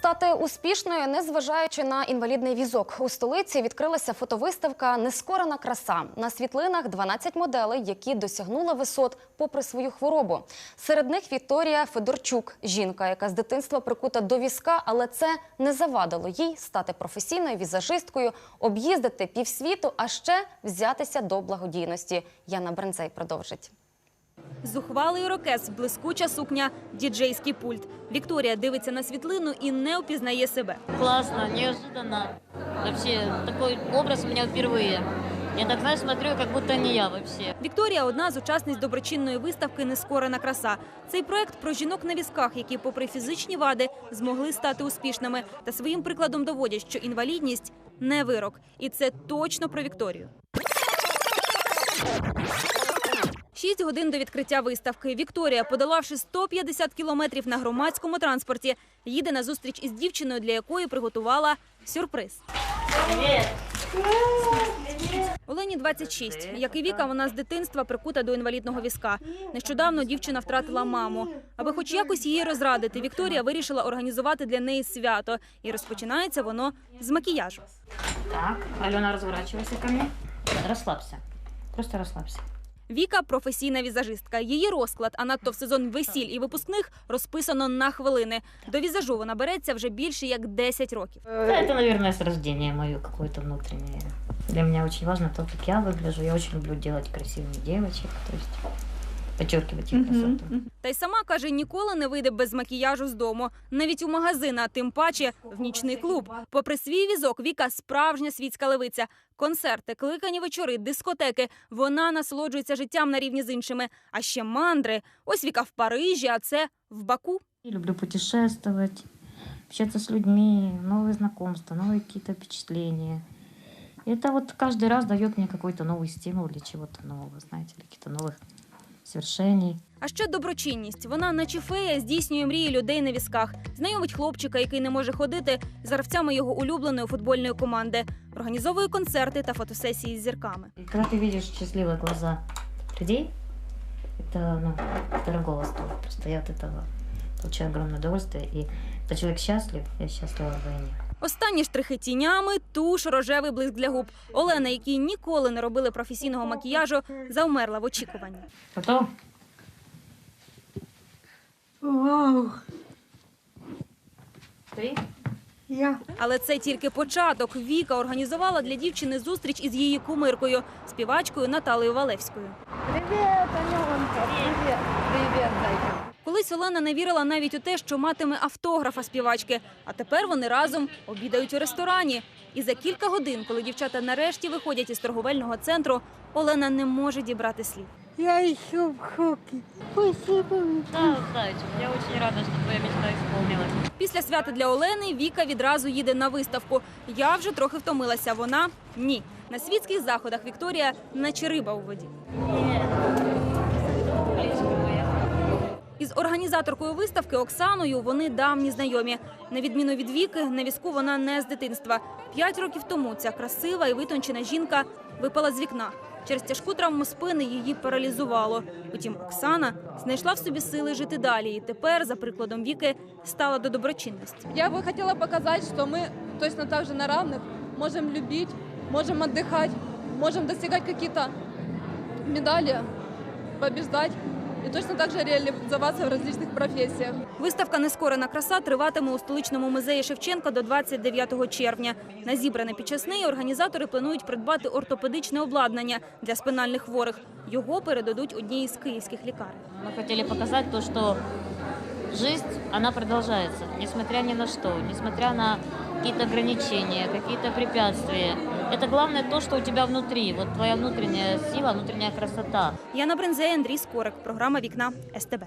Стати успішною, незважаючи на інвалідний візок. У столиці відкрилася фотовиставка Нескорена краса. На світлинах 12 моделей, які досягнули висот попри свою хворобу. Серед них Вікторія Федорчук, жінка, яка з дитинства прикута до візка, але це не завадило їй стати професійною візажисткою, об'їздити півсвіту, а ще взятися до благодійності. Яна Брензей продовжить. Зухвалий рокес, блискуча сукня, діджейський пульт. Вікторія дивиться на світлину і не впізнає себе. Классно, неожиданно. Вообще, такой образ у меня впервые. Я так, знаешь, смотрю, как будто не я вообще. Вікторія одна з учасниць доброчинної виставки Нескорена краса. Цей проект про жінок на візках, які, попри фізичні вади, змогли стати успішними та своїм прикладом доводять, що інвалідність не вирок, і це точно про Вікторію. Шість годин до відкриття виставки. Вікторія, подолавши 150 кілометрів на громадському транспорті, їде на зустріч із дівчиною, для якої приготувала сюрприз. Олені 26. Як і Віка, вона з дитинства прикута до інвалідного візка. Нещодавно дівчина втратила маму. Аби хоч якось її розрадити, Вікторія вирішила організувати для неї свято. І розпочинається воно з макіяжу. Так, Алена, разворачивайся ко мне. Расслабься. Просто расслабься. Віка професійна візажистка. Її розклад, а надто в сезон весіль і випускних, розписано на хвилини. До візажу вона береться вже більше як 10 років. Да, это, наверное, с рождения мое какое-то внутреннее. Для меня очень важно то, как я выгляжу. Я очень люблю делать красивых девочек, то есть подчеркивать их красоту. Та й сама каже, ніколи не вийде без макіяжу з дому, навіть у магазин, а тим паче в нічний клуб. Попри свій візок, Віка справжня світська левиця. Концерти, кликані вечори, дискотеки. Вона насолоджується життям на рівні з іншими. А ще мандри. Ось Віка в Парижі, а це в Баку. Я люблю путешествовать, общаться с людьми, новые знакомства, новые какие-то впечатления. И это вот каждый раз дает мне какой-то новый стимул для чего-то нового, знаете, для каких-то новых свершений. А ще доброчинність. Вона, наче фея, здійснює мрії людей на візках. Знайомить хлопчика, який не може ходити, з гравцями його улюбленої футбольної команди. Організовує концерти та фотосесії з зірками. И когда ты видишь счастливые глаза людей, это ну, дорого стоит. Просто я от этого получаю огромное удовольствие. И когда человек счастлив, я счастлива вдвойне. Останні штрихи тінями, туш, рожевий блиск для губ. Олена, якій ніколи не робили професійного макіяжу, завмерла в очікуванні. Готов? Вау, Три. я Але це тільки початок. Віка організувала для дівчини зустріч із її кумиркою, співачкою Наталею Валевською. Привет, Аленка, привет, привет, зайка. Колись Олена не вірила навіть у те, що матиме автографа співачки. А тепер вони разом обідають у ресторані. І за кілька годин, коли дівчата нарешті виходять із торговельного центру, Олена не може дібрати слів. Я еще в шоке. Спасибо. Да, зайчик, я очень рада, что твоя мечта исполнилась. Після свята для Олени Віка відразу їде на виставку. Я вже трохи втомилася. Вона ні. На світських заходах Вікторія наче риба у воді. Моя. Із організаторкою виставки Оксаною вони давні знайомі. На відміну від Віки, на візку вона не з дитинства. П'ять років тому ця красива і витончена жінка випала з вікна. Через тяжку травму спини її паралізувало. Утім, Оксана знайшла в собі сили жити далі. І тепер, за прикладом Віки, стала до доброчинності. Я бы хотела показать, что мы точно так же на равных можем любить, можем отдыхать, можем достигать какие-то медали, побеждать и точно так же реализоваться в различных профессиях. Виставка Нескорена краса триватиме у столичному музеї Шевченка до 29 червня. На зібране під час неї організатори планують придбати ортопедичне обладнання для спинальних хворих. Його передадуть одній із київських лікарень. Ми хотіли показати то, что жизнь, она продолжается, несмотря ни на что, несмотря на какие-то ограничения, какие-то препятствия. Это главное то, что у тебя внутри, вот твоя внутренняя сила, внутренняя красота. Яна Брензей, Андрій Скорик. Програма Вікна СТБ.